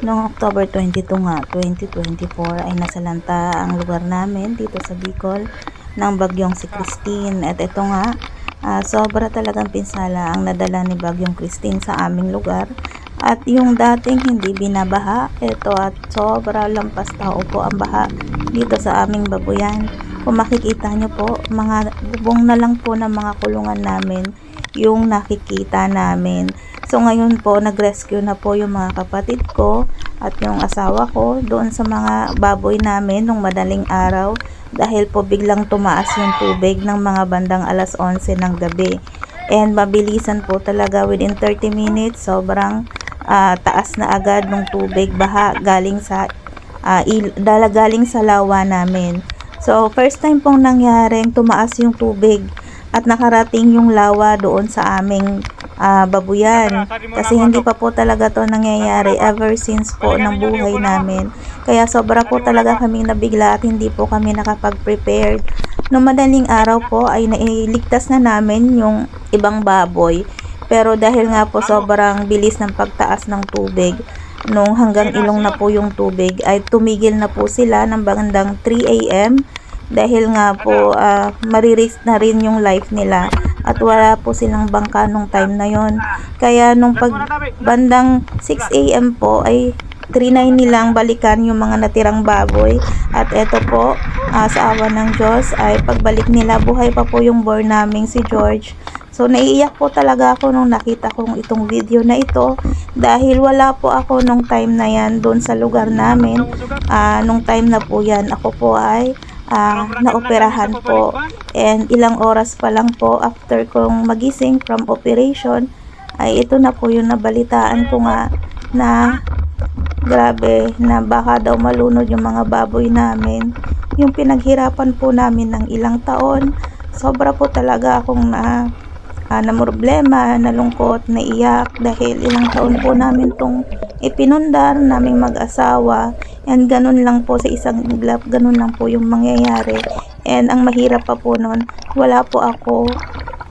Noong October 22 nga, 2024 ay nasalanta ang lugar namin dito sa Bicol ng bagyong si Christine. At ito nga, ah, sobra talagang pinsala ang nadala ni bagyong Christine sa aming lugar. At yung dating hindi binabaha, ito at sobra lampas tao po ang baha dito sa aming babuyan. Kung makikita nyo po, mga gubong na lang po ng mga kulungan namin yung nakikita namin. So ngayon po, nag-rescue na po yung mga kapatid ko at yung asawa ko doon sa mga baboy namin nung madaling araw dahil po biglang tumaas yung tubig ng mga bandang alas 11 ng gabi. And mabilisan po talaga within 30 minutes, sobrang ah, taas na agad ng tubig baha galing sa ah, il- dala galing sa lawa namin. So first time pong nangyaring tumaas yung tubig at nakarating yung lawa doon sa aming ah, babuyan. Kasi hindi pa po talaga to nangyayari ever since po ng buhay namin. Kaya sobra po talaga kami nabigla at hindi po kami nakapag-prepared. Noong madaling araw po ay nailigtas na namin yung ibang baboy. Pero dahil nga po sobrang bilis ng pagtaas ng tubig, nung hanggang ilong na po yung tubig, ay tumigil na po sila ng bandang 3 a.m. Dahil nga po ah, maririsk na rin yung life nila at wala po silang bangka nung time na yon. Kaya nung pag bandang 6 a.m. po ay trinay nilang balikan yung mga natirang baboy at eto po ah, sa awa ng Diyos ay pagbalik nila buhay pa po yung boy naming si George So, naiiyak po talaga ako nung nakita kong itong video na ito dahil wala po ako nung time na yan doon sa lugar namin. Ah, nung time na po yan, ako po ay ah, naoperahan po. And ilang oras pa lang po after kong magising from operation, ay ito na po yung nabalitaan ko nga na grabe na baka daw malunod yung mga baboy namin. Yung pinaghirapan po namin ng ilang taon, sobra po talaga akong na ah, na problema, nalungkot, naiyak dahil ilang taon po namin tong ipinundar naming mag-asawa and ganun lang po sa isang iglap, ganun lang po yung mangyayari. And ang mahirap pa po nun, wala po ako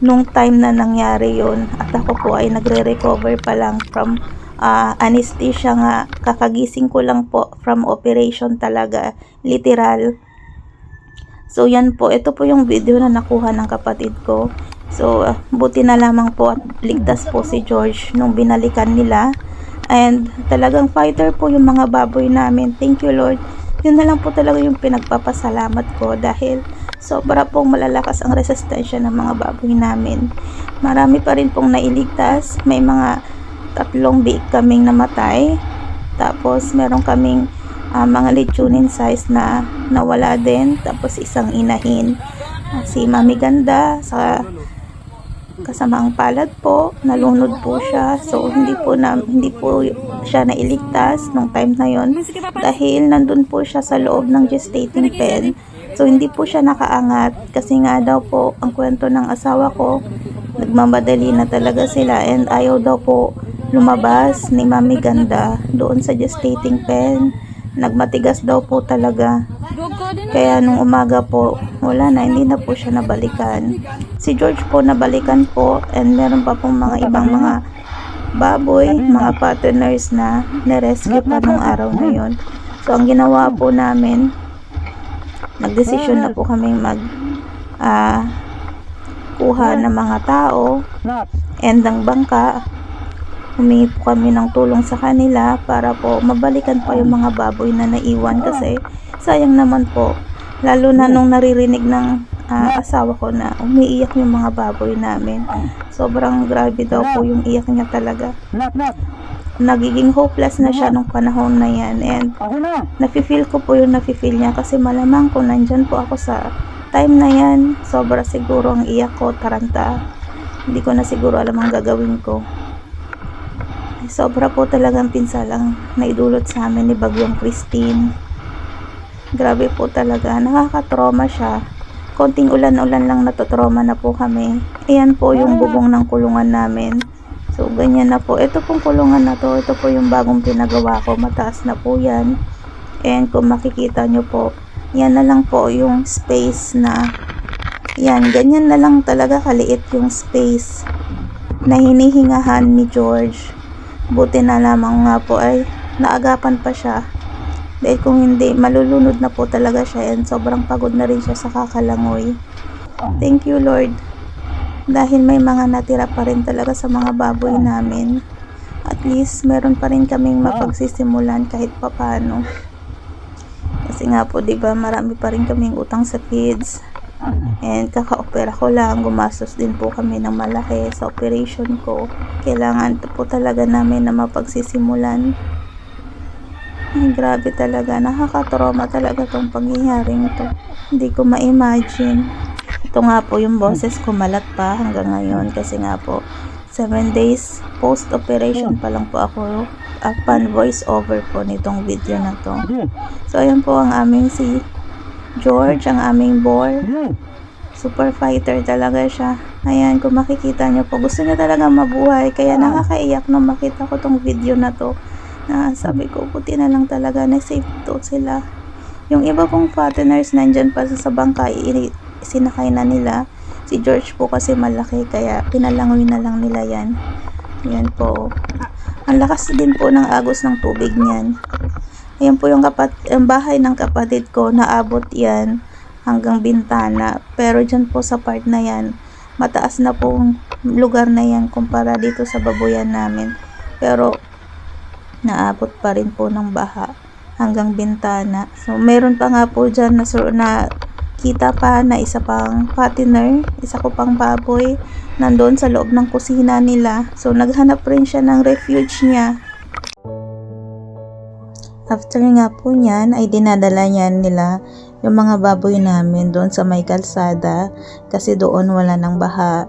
nung time na nangyari yon at ako po ay nagre-recover pa lang from ah, anesthesia nga. Kakagising ko lang po from operation talaga literal. So yan po, ito po yung video na nakuha ng kapatid ko. So ah, buti na lamang po at ligtas po si George nung binalikan nila. And talagang fighter po yung mga baboy namin. Thank you Lord. Yun na lang po talaga yung pinagpapasalamat ko dahil sobra pong malalakas ang resistensya ng mga baboy namin. Marami pa rin pong nailigtas. May mga tatlong biik kaming namatay. Tapos meron kaming ah, mga lechonin size na nawala din. Tapos isang inahin. Ah, si Mami Ganda sa kasamaang palad po, nalunod po siya. So hindi po na hindi po siya nailigtas nung time na yon dahil nandun po siya sa loob ng gestating pen. So hindi po siya nakaangat kasi nga daw po ang kwento ng asawa ko nagmamadali na talaga sila and ayaw daw po lumabas ni Mami Ganda doon sa gestating pen. Nagmatigas daw po talaga. Kaya nung umaga po, wala na, hindi na po siya nabalikan. Si George po nabalikan po and meron pa pong mga ibang mga baboy, mga partners na narescue pa nung araw na yon. So ang ginawa po namin, nagdesisyon na po kami mag ah, kuha ng mga tao and ng bangka humingi po kami ng tulong sa kanila para po mabalikan pa yung mga baboy na naiwan kasi sayang naman po. Lalo na nung naririnig ng ah, asawa ko na umiiyak yung mga baboy namin. Sobrang grabe daw po yung iyak niya talaga. Nagiging hopeless na siya nung panahon na yan. And nafe-feel ko po yung nafe-feel niya kasi malamang kung nandyan po ako sa time na yan sobra siguro ang iyak ko taranta. Hindi ko na siguro alam ang gagawin ko sobra po talagang pinsalang naidulot sa amin ni Bagyong Christine. Grabe po talaga, nakakatroma siya. Konting ulan-ulan lang natotroma na po kami. Ayan po yung bubong ng kulungan namin. So, ganyan na po. Ito pong kulungan na to, ito po yung bagong pinagawa ko. Mataas na po yan. And kung makikita nyo po, yan na lang po yung space na yan, ganyan na lang talaga kaliit yung space na hinihingahan ni George. Buti na lamang nga po ay naagapan pa siya. Dahil kung hindi, malulunod na po talaga siya and sobrang pagod na rin siya sa kakalangoy. Thank you Lord. Dahil may mga natira pa rin talaga sa mga baboy namin. At least, meron pa rin kaming mapagsisimulan kahit papano. Kasi nga po, di ba, marami pa rin kaming utang sa kids. And kaka-opera ko lang, gumastos din po kami ng malaki sa operation ko. Kailangan po talaga namin na mapagsisimulan. Ay, grabe talaga. Nakaka-trauma talaga tong pangyayaring to. Hindi ko ma-imagine. Ito nga po yung boses ko malat pa hanggang ngayon kasi nga po 7 days post-operation pa lang po ako upon voice over po nitong video na to. So, ayan po ang aming si George, ang aming boar. Super fighter talaga siya. Ayan, kung makikita nyo po, gusto niya talaga mabuhay. Kaya nakakaiyak nung makita ko tong video na to. Na sabi ko, puti na lang talaga na safe to sila. Yung iba pong fatteners nandyan pa sa bangka, sinakay na nila. Si George po kasi malaki, kaya pinalangoy na lang nila yan. Yan po. Ang lakas din po ng agos ng tubig niyan. Ayan po yung, kapat ang bahay ng kapatid ko, naabot yan hanggang bintana. Pero dyan po sa part na yan, mataas na pong lugar na yan kumpara dito sa babuyan namin. Pero, naabot pa rin po ng baha hanggang bintana. So, meron pa nga po dyan na, sur- na kita pa na isa pang fattener, isa ko pang baboy, nandoon sa loob ng kusina nila. So, naghanap rin siya ng refuge niya. After nga po niyan, ay dinadala niya nila yung mga baboy namin doon sa may kalsada kasi doon wala nang baha.